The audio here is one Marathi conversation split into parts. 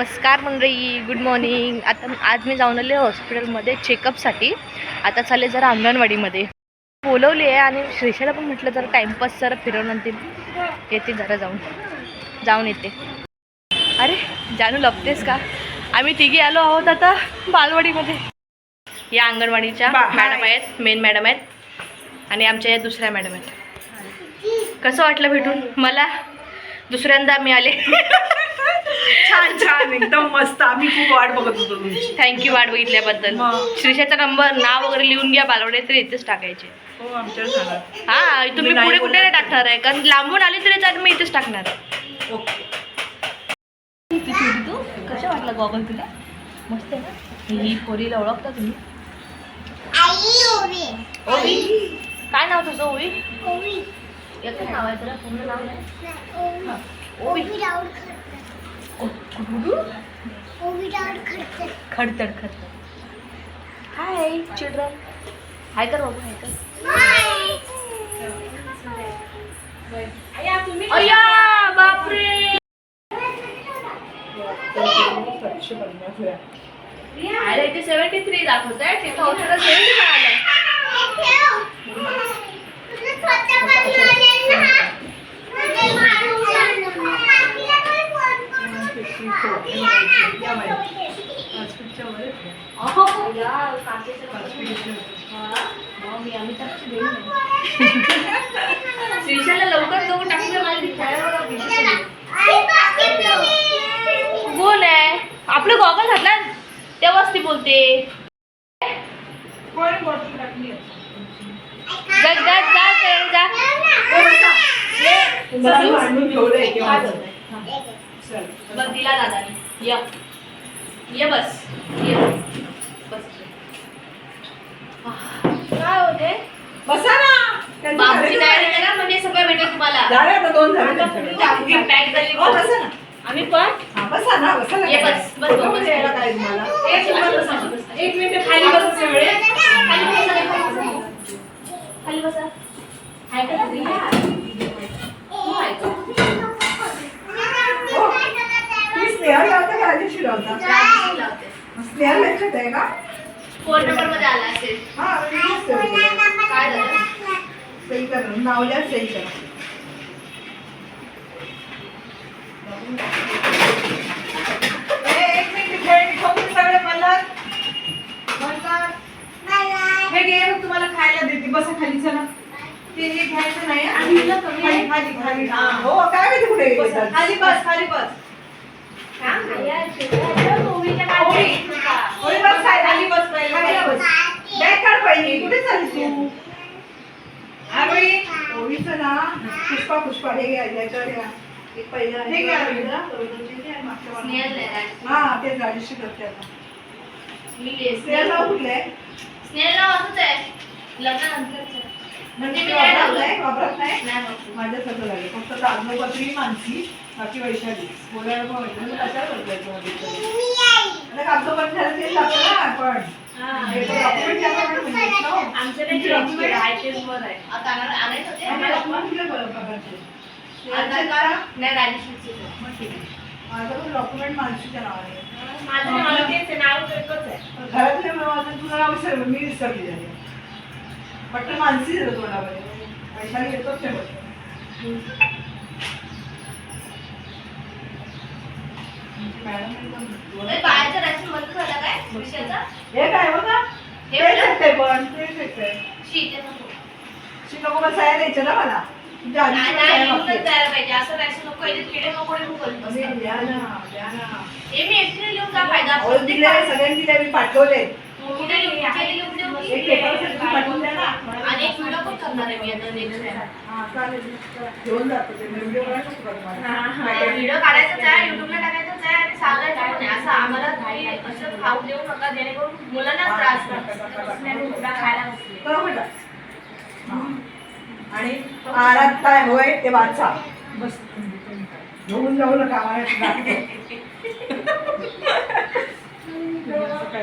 नमस्कार मंडळी गुड मॉर्निंग आता आज मी जाऊन आले हॉस्पिटलमध्ये चेकअपसाठी आता चालले जरा अंगणवाडीमध्ये. बोलवली आहे आणि श्रीषाला पण म्हटलं जरा टाईमपास जरा फिरवून आणतील. येते जरा जाऊन. जाऊन येते. अरे जानू लपतेस का? आम्ही तिघी आलो आहोत आता बालवाडीमध्ये. या अंगणवाडीच्या. मॅडम आहेत मेन मॅडम आहेत. आणि आमच्या या दुसऱ्या मॅडम आहेत. कसं वाटलं भेटून? मला? दुसऱ्यांदा मी आले. छान छान एकदम मस्त. आम्ही खूप वाट बघत होतो तुमची. थँक्यू वाट बघितल्याबद्दल. श्रीषाचा नंबर नाव वगैरे लिहून घ्या बालवडे तर इथेच टाकायचे. हो झाला हा तुम्ही पुढे कुठे नाही. टाकणार आहे? कारण लांबून आले तरी चालेल मी इथेच टाकणार आहे. ओके. तू कशा वाटला गॉगल तुला? मस्त आहे ना? ही पोरीला ओळखता तुम्ही? ओवी. काय नाव तुझं ओवी. एकच नाव आहे पूर्ण नाव नाही? खडतड खडतड हाय चिल्ड्रन हाय कर बाबू हाय कर अय्या बापरे अरे इथे सेव्हन्टी थ्री दाखवत आहे तिथं औषधात सेव्हन्टी पण आलंय श्रीशाला लवकर जाऊन टाकून द्या, ती आहे. आपलं गॉगल घातला तेव्हाच ती बोलते. जा जा जा जा जा. बस दिला दादाने. ये. ये बस. ये. बस. काय होते? बसा ना. बाबूची तयारी करा म्हणजे सगळं भेटेल तुम्हाला. झाले आता दोन झाले त्यांच्याकडे. चांगली पॅक झाली हो, बसा ना. आम्ही पण? हा, बसा ना बसा ना. ये बस, बस, दोन बस. यायला काय तुम्हाला? एक मिनिट एक मिनिट खाली बसायच्या वेळेस खाली बसा. खाली बसा. खाली बसा. हाय का? तुम्ही? तू हाय का? स्नेहा लक्षात आहे का? फोन नंबरमध्ये आला असेल. हा. काय झालं? सही करा नावल्या सही करा. एक मिनिट खेळ ठेवून सगळे मला म्हणतात, हे घे मग तुम्हाला खायला देते. बसा खाली चला. ते हे घ्यायचं नाही. आणि हिला कमी आहे? खाली खाली खाली हा. हो काय माहिती कुठे? खाली बस खाली बस. बस. बस. खाली बस कुठे चालली तू? अरे होळीचं ना. पुष्पा पुष्पा. हे घ्या याच्यावर घ्या. एक पहिलं हे घ्या. स्नेहल. हा तेच राजेश्री करते आता. मी आहे. स्नेहा नाव कुठलं आहे? स्नेहल असंच आहे. लग्नानंतरच. म्हणजे मी मी नाही वापरत. नाही वापरत नाही. बघ. माझ्यासारखं लागेल. फक्त कागदपत्री मानसी बाकी वैशाली. बोलायला पण वैशाली मध्ये तरी? आता कागदपत्र झालं तेच लागतं ना आपण. हे. माझं पण डॉक्युमेंट मानसीच्या नावाने आहे. माझं तुझं नाव विसरलं मी विसरली झाली पट्ट मानसी येतो तोंडामध्ये. वैशाली येतोच नाही मॅडम राशन बंद झालं काय? विषयाचा? हे काय बघा हे. आहे पण आहे. ते. शी नको ना मला नाही, नाही. द्यायला पाहिजे. असं राशन नको, याच्यात किडे मकोडे खूप होत अरे, असतात. द्या ना द्या ना हे मी एकटीने लिहून काय फायदा? दिले सगळ्यांनी दिले मी पाठवले आणि एक व्हिडिओ पण करणार आहे मी आता. हा. घेऊन जातो व्हिडिओ का आहे युट्यूबला टाकायचाच आणि सांगायचं पण असं आम्हाला तुम्ही असं खाऊ देऊ नका जेणेकरून मुलांना त्रास खायला. आणि आरात काय होय ते वाचा. बस. घेऊन जाऊ नका आम्हाला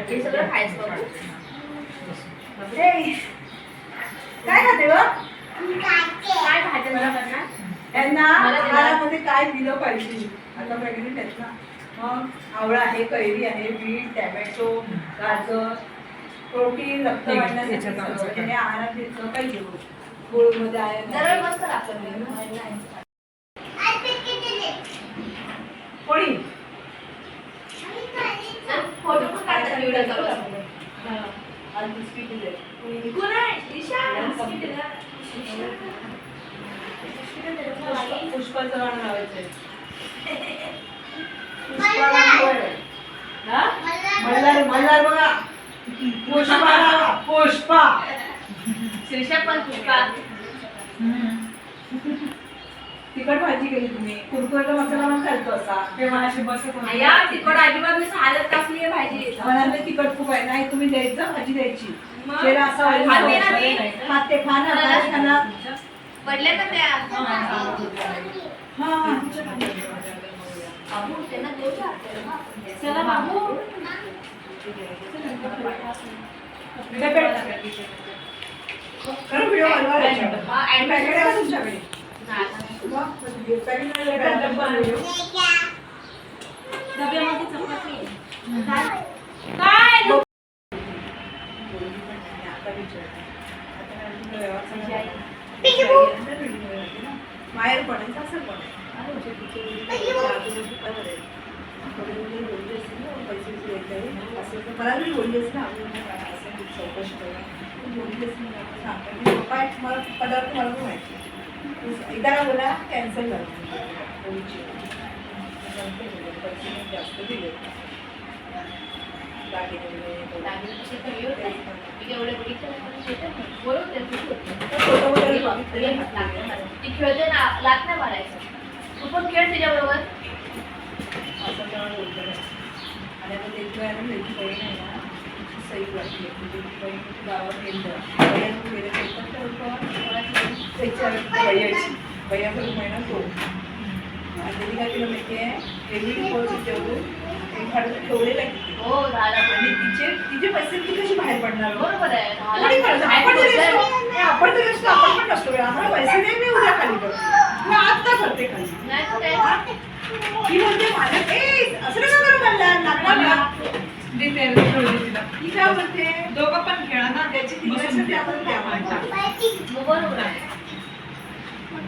हे सगळं खायचं काय खाते ग काय भाज्या मला त्यांना. आहारामध्ये काय दिलं पाहिजे? आता प्रेग्नेंट आहेत ना. मग आवळा आहे कैरी आहे बीट टॅमॅटो गाजर प्रोटीन रक्त हे- वाढण्यासाठी आहारात घेतलं पाहिजे. गुळमध्ये जरा आहे. पोळी पुष्पाचं गाणं लावायचंय पुष्पा गाणं लावायचंय. हा? मल्हार मल्हार बघा पुष्पा लावा, पुष्पा शीर्षक पण पुष्पा तिखट भाजी केली तुम्ही कुरकुऱ्याचा मसाला पण घालतो असा ते माझ्याशी बसत होते. या तिकड अजिबात मी हालत आहे भाजी मला तिखट खूप आहे नाही तुम्ही द्यायचं भाजी द्यायची मग? चेहरा असा व्हायला खाते खाणार का त्या चला बाबू खरं व्हिडिओ बनवा याच्यावर. हा, and- पॅकेट आहे का तुमच्याकडे नाही. मग पॅकेट नाही, पॅकेट डब्बा व्हिडिओ. डब्यामध्ये चपाती आहे. काय? काय आता विचारते. आता नाही तुला व्यवस्थित नाही. माहेर पण आहे सासर पण ना, पैसे असं तर मला मी बोलली ना, असं चौकशी करा. ती पप्पा मला पदार्थ मला पण माहिती एकदा बोला कॅन्सल झालं पैसे जास्त दिले दागिने एवढे बघितले ती खेळते ना लात नाही मारायचं तू पण खेळ तिच्याबरोबर बोलतो आणि आता ते इकडे आहे ना, बहीण आहे ना, सई वाटली. म्हणजे बहीण गावात गेलं. बहिण गेले पण त्याच्या भैयाची. महिना तो. आणि त्यांनी काय केलं माहिती आहे? एरवी पोळची जेवून एक ठेवलेलं आहे हो आणि तिचे तिचे पैसे ती कशी बाहेर पडणार हो? बरोबर आहे आपण तरी आपण पण नसतो. आम्हाला पैसे नाही मी उद्या खाली करतो मी आता करते खाली नाही ती म्हणते माझ्या ए असं नका करू कल्याण लागणार तिला. ती काय म्हणते दोघं पण खेळा ना त्याची आपण द्या म्हणता. मग बरोबर आहे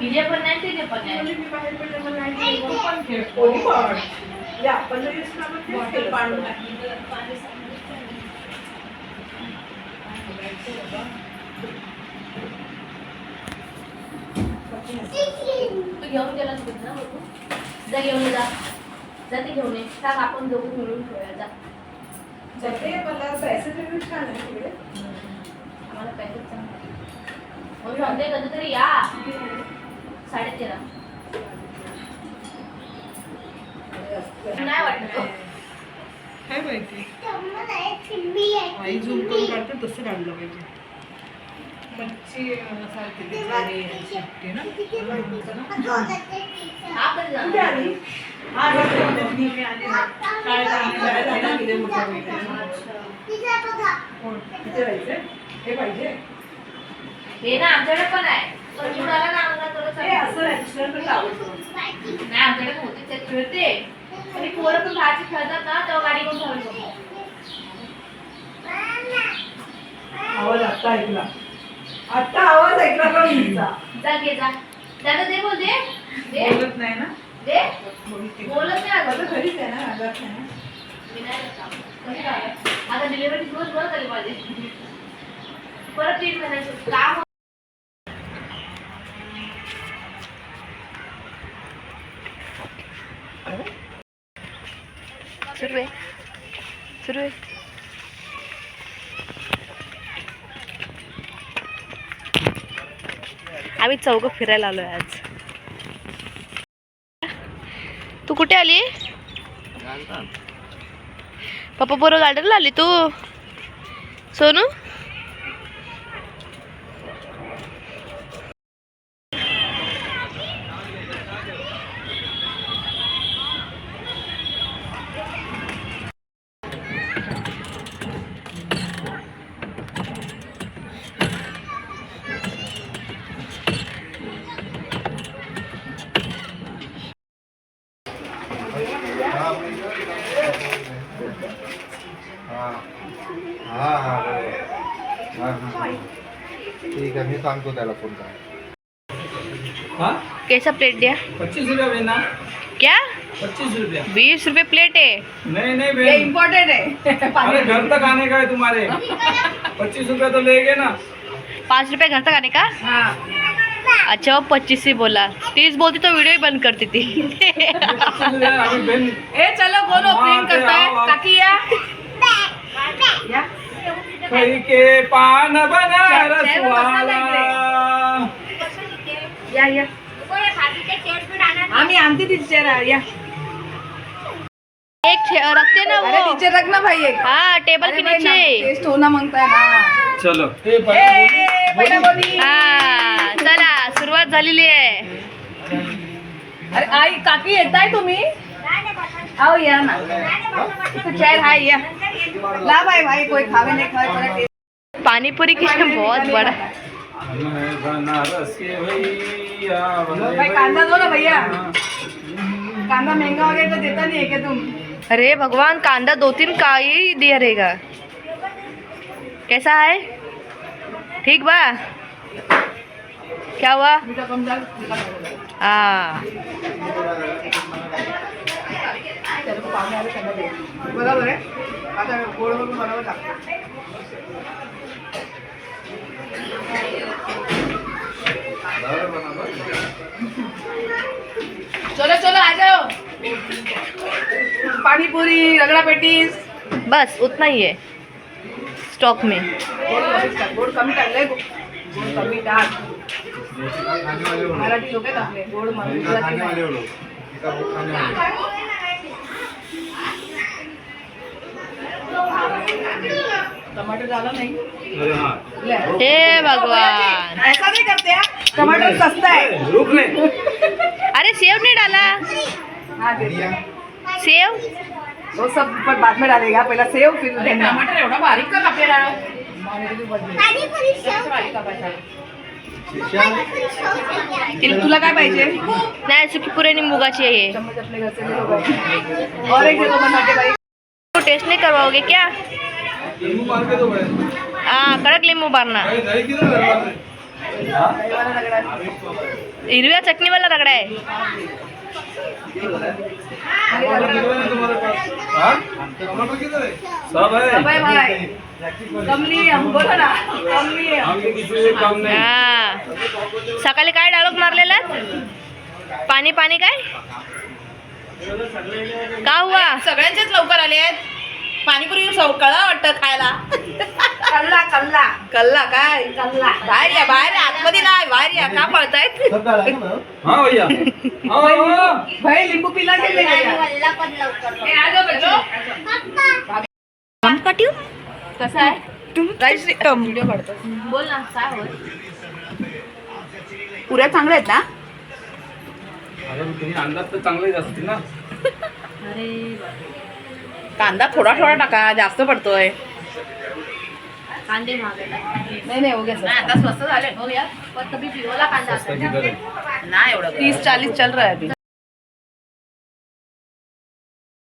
तिचे पण नाही तिचे पण ती नाही म्हणते, मी बाहेर पडले, मला नाही दिलं. दोघं पण खेळ कोणी पण आपण जरी असलो, आपण तेच बॉटल केलं पाडून. टाकली. तू घेऊन गेला ना जा घेऊन ये, जा. जा ते घेऊन ये. सांग आपण दोघं मिळून खेळूया जा. जाते, मला पैसे तरी छान आहे तिकडे. आम्हाला पॅकेज चांगलं म्हणून सांगते कधीतरी या. साडेतेरा. नाही वाटत काय माहिती? आई झूम करून काढते तसं काढलं पाहिजे. मच्छी हा आली? हा, ना. हे हे आमच्याकडे पण आहे. नाही आमच्याकडे होते ते खेळते. आणि पोरं पण बाहेरचे खेळतात ना तेव्हा गाडी पण खेळतो आवाज आत्ता ऐकला. आत्ता आवाज ऐकला पण हिचा. जा घे जा. दादा दे बोल दे. दे. बोलत नाही ना? दे. बोलते. नाही आता घरीच आहे ना रागात नाही ना. मी नाही? आता डिलिव्हरी दिवस बरं झाली माझी. परत तीन महिन्याचं. काम सुरू आहे सुरू आहे आम्ही चौघं फिरायला आलोय आज. तू कुठे आली? पप्पा बरोबर गार्डनला आली तू? सोनू? ठीक आहे मी सांगतो त्याला फ़ोन करा। हाँ? कैसा प्लेट दिया? पच्चीस रुपया बहन। ना क्या? पच्चीस रुपया। बीस रुपये प्लेट है। नहीं नहीं हे बहन इम्पॉर्टंट आहे अरे घर तक आने का है तुम्हारे। पच्चीस रुपया तो लेगे ना। पाँच रुपये घर तक आने का? हा। अच्छा वो पच्चीस ही बोला। तीस बोलती तो वीडियो ही बंद करती थी ए चलो बोलो हाँ, करता है। आओ, आओ. काकी या या खई के पान बनारस चलो, चलो, वाला या या. आम्ही आणते ती चेहरा या. एक रखते ना अरे वो. ना भाई एक. हाँ टेबल के अरे भाई, नीचे ना, टेस्ट होना मागताय ना चलो. ए, पहिला बोली. हा चला सुरुवात झालेली आहे. अरे आई काकी येताय तुम्ही? आओ या ना। तो चेयर हाय या। ला भाई भाई कोई खावे नहीं खावे पर पानीपुरी की बहुत बड़ा। भाई कांदा दो ना भैया। कांदा महंगा वगैरह तो देता नहीं है क्या तुम? अरे भगवान कांदा दो तीन का ही दिया रहेगा। कैसा है? ठीक बा? क्या हुआ? हाँ। त्याला त्यांना. बरोबर आहे? आता गोड वरून बरोबर लागतं. चलो चलो आ जाओ. पानी पूरी रगड़ा पेटीस. बस उतना ही है. स्टॉक में. गोड कमी टाकलंय गोड कमी टाक मराठी लोक आहेत आपले गोड मराठी टमाटर डाला नहीं? अरे हाँ। हे भगवान। ऐसा नहीं करते हैं टमाटर सस्ता है। रुक ले अरे सेव नहीं डाला। हाँ दे दिया। सेव? वो सब पर बाद में डालेगा पहला सेव फिर देना। टमाटर एवढा बारीक का कापलेला तिला तुला काय पाहिजे? नाही सुकी मुगाची आहे हे. और एक भाई तो टेस्ट नहीं करवाओगे क्या? हा कडक लिंबू पारणार हिरव्या चटणीवाला रगडा आहे. सकाळी काय डायलॉग मारलेला? पाणी पाणी काय? का हुआ? सगळ्यांचेच लवकर आले आहेत. पाणीपुरी कळा वाटतं खायला? कल्ला कल्ला. कल्ला काय? कल्ला. बाहेर या बाहेर या आतमध्ये नाही बाहेर या का पळतायत? हाँ भैया. हाँ हाँ. भाई लिंबू पिला के ले हम कटिव कसा आहे? व्हिडिओ काढतो बोल ना काय होत? पुऱ्या चांगल्या आहेत ना? अरे अंदाज तर चांगलेच असतील ना. कांदा थोडा थोडा टाका जास्त पडतोय. कांदे महाग नाही नाही उगे आता स्वस्त झाले हो यार पण कभी पिवला कांदा है नाही एवढं. तीस चालीस चल रहा है अभी